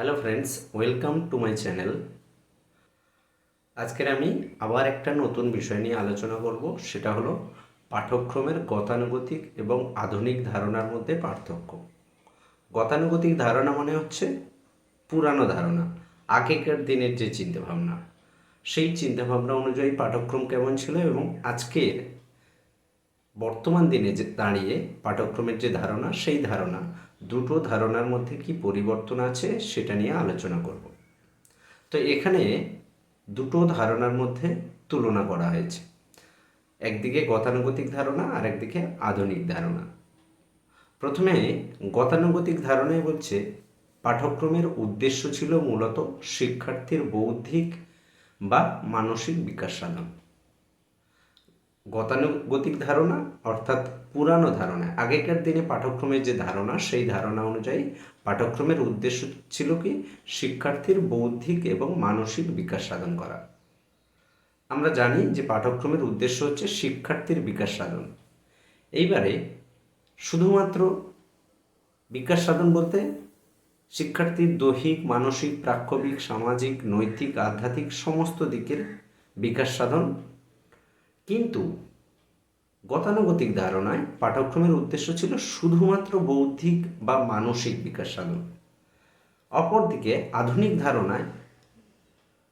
Hello friends welcome to my channel আজকের আমি আবার একটা নতুন বিষয় নিয়ে আলোচনা করব, সেটা হলো পাঠ্যক্রমের গতানুগতিক এবং আধুনিক ধারণার মধ্যে পার্থক্য। গতানুগতিক ধারণা মানে হচ্ছে পুরানো ধারণা, আগেকার দিনের যে চিন্তাভাবনা। সেই চিন্তাভাবনা অনুযায়ী পাঠ্যক্রম কেমন ছিল এবং আজকের বর্তমান দিনে যে দাঁড়িয়ে পাঠ্যক্রমের যে ধারণা, সেই ধারণা দুটো ধারণার মধ্যে কি পরিবর্তন আছে সেটা নিয়ে আলোচনা করব। তো এখানে দুটো ধারণার মধ্যে তুলনা করা হয়েছে। একদিকে গতানুগতিক ধারণা আর একদিকে আধুনিক ধারণা। প্রথমে গতানুগতিক ধারণায় বলছে পাঠ্যক্রমের উদ্দেশ্য ছিল মূলত শিক্ষার্থীর বৌদ্ধিক বা মানসিক বিকাশ সাধন। গতানুগতিক ধারণা অর্থাৎ পুরানো ধারণা আগেকার দিনে পাঠ্যক্রমের যে ধারণা, সেই ধারণা অনুযায়ী পাঠ্যক্রমের উদ্দেশ্য ছিল কি? শিক্ষার্থীর বৌদ্ধিক এবং মানসিক বিকাশ সাধন করা। আমরা জানি যে পাঠ্যক্রমের উদ্দেশ্য হচ্ছে শিক্ষার্থীর বিকাশ সাধন। এইবারে শুধুমাত্র বিকাশ সাধন বলতে শিক্ষার্থীর দৈহিক, মানসিক প্রাক্ষবিক সামাজিক, নৈতিক, আধ্যাত্মিক সমস্ত দিকের বিকাশ সাধন। কিন্তু গতানুগতিক ধারণায় পাঠ্যক্রমের উদ্দেশ্য ছিল শুধুমাত্র বৌদ্ধিক বা মানসিক বিকাশ সাধন। অপরদিকে আধুনিক ধারণায়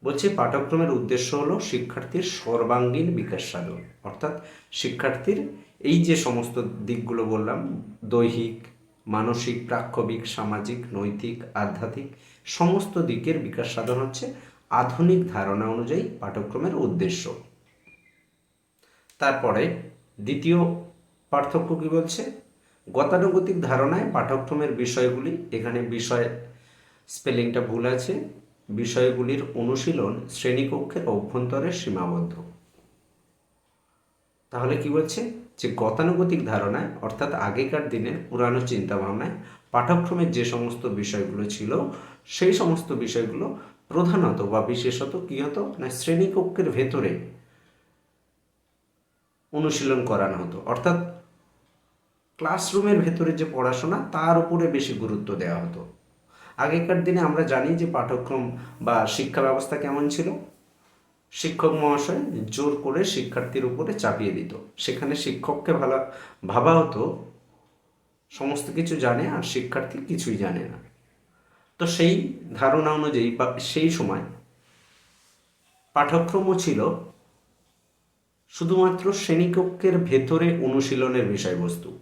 বলছে পাঠ্যক্রমের উদ্দেশ্য হলো শিক্ষার্থীর সর্বাঙ্গীন বিকাশ সাধন। অর্থাৎ শিক্ষার্থীর এই যে সমস্ত দিকগুলো বললাম, দৈহিক, মানসিক, প্রাক্ষবিক, সামাজিক, নৈতিক, আধ্যাত্মিক, সমস্ত দিকের বিকাশ সাধন হচ্ছে আধুনিক ধারণা অনুযায়ী পাঠ্যক্রমের উদ্দেশ্য। তারপরে দ্বিতীয় পার্থক্য কী বলছে? গতানুগতিক ধারণায় পাঠ্যক্রমের বিষয়গুলি, এখানে বিষয় স্পেলিংটা ভুল আছে, বিষয়গুলির অনুশীলন শ্রেণীকক্ষের অভ্যন্তরে সীমাবদ্ধ। তাহলে কি বলছে? যে গতানুগতিক ধারণায়, অর্থাৎ আগেকার দিনের পুরানো চিন্তাভাবনায় পাঠ্যক্রমের যে সমস্ত বিষয়গুলো ছিল, সেই সমস্ত বিষয়গুলো প্রধানত বা বিশেষত কী হতো? না, শ্রেণীকক্ষের ভেতরে অনুশীলন করানো হতো। অর্থাৎ ক্লাসরুমের ভেতরে যে পড়াশোনা, তার উপরে বেশি গুরুত্ব দেওয়া হতো। আগেকার দিনে আমরা জানি যে পাঠ্যক্রম বা শিক্ষা ব্যবস্থা কেমন ছিল? শিক্ষক মহাশয় জোর করে শিক্ষার্থীর উপরে চাপিয়ে দিত। সেখানে শিক্ষককে ভালো ভাবা হতো, সমস্ত কিছু জানে আর শিক্ষার্থী কিছুই জানে না। তো সেই ধারণা অনুযায়ী বা সেই সময় পাঠ্যক্রমও ছিল শুধুমাত্র শ্রেণীকক্ষের ভেতরে অনুশীলনের বিষয়বস্তু।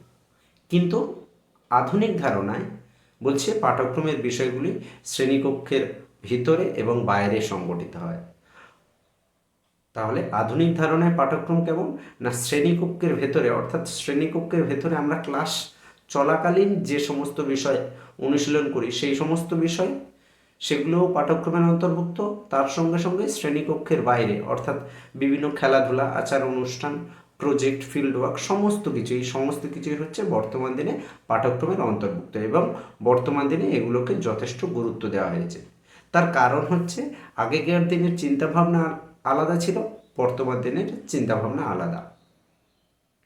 কিন্তু আধুনিক ধারণায় বলছে পাঠ্যক্রমের বিষয়গুলি শ্রেণীকক্ষের ভিতরে এবং বাইরে সংগঠিত হয়। তাহলে আধুনিক ধারণায় পাঠ্যক্রম কেমন? না শ্রেণীকক্ষের ভেতরে? অর্থাৎ শ্রেণীকক্ষের ভেতরে আমরা ক্লাস চলাকালীন যে সমস্ত বিষয় অনুশীলন করি, সেই সমস্ত বিষয় সেগুলোও পাঠ্যক্রমের অন্তর্ভুক্ত। তার সঙ্গে সঙ্গে শ্রেণীকক্ষের বাইরে, অর্থাৎ বিভিন্ন খেলাধুলা, আচার অনুষ্ঠান প্রজেক্ট ফিল্ড ওয়ার্ক সমস্ত কিছু এই সমস্ত কিছুই হচ্ছে বর্তমান দিনে পাঠ্যক্রমের অন্তর্ভুক্ত এবং বর্তমান দিনে এগুলোকে যথেষ্ট গুরুত্ব দেওয়া হয়েছে। তার কারণ হচ্ছে আগেকার দিনের চিন্তাভাবনা আলাদা ছিল, বর্তমান দিনের চিন্তাভাবনা আলাদা।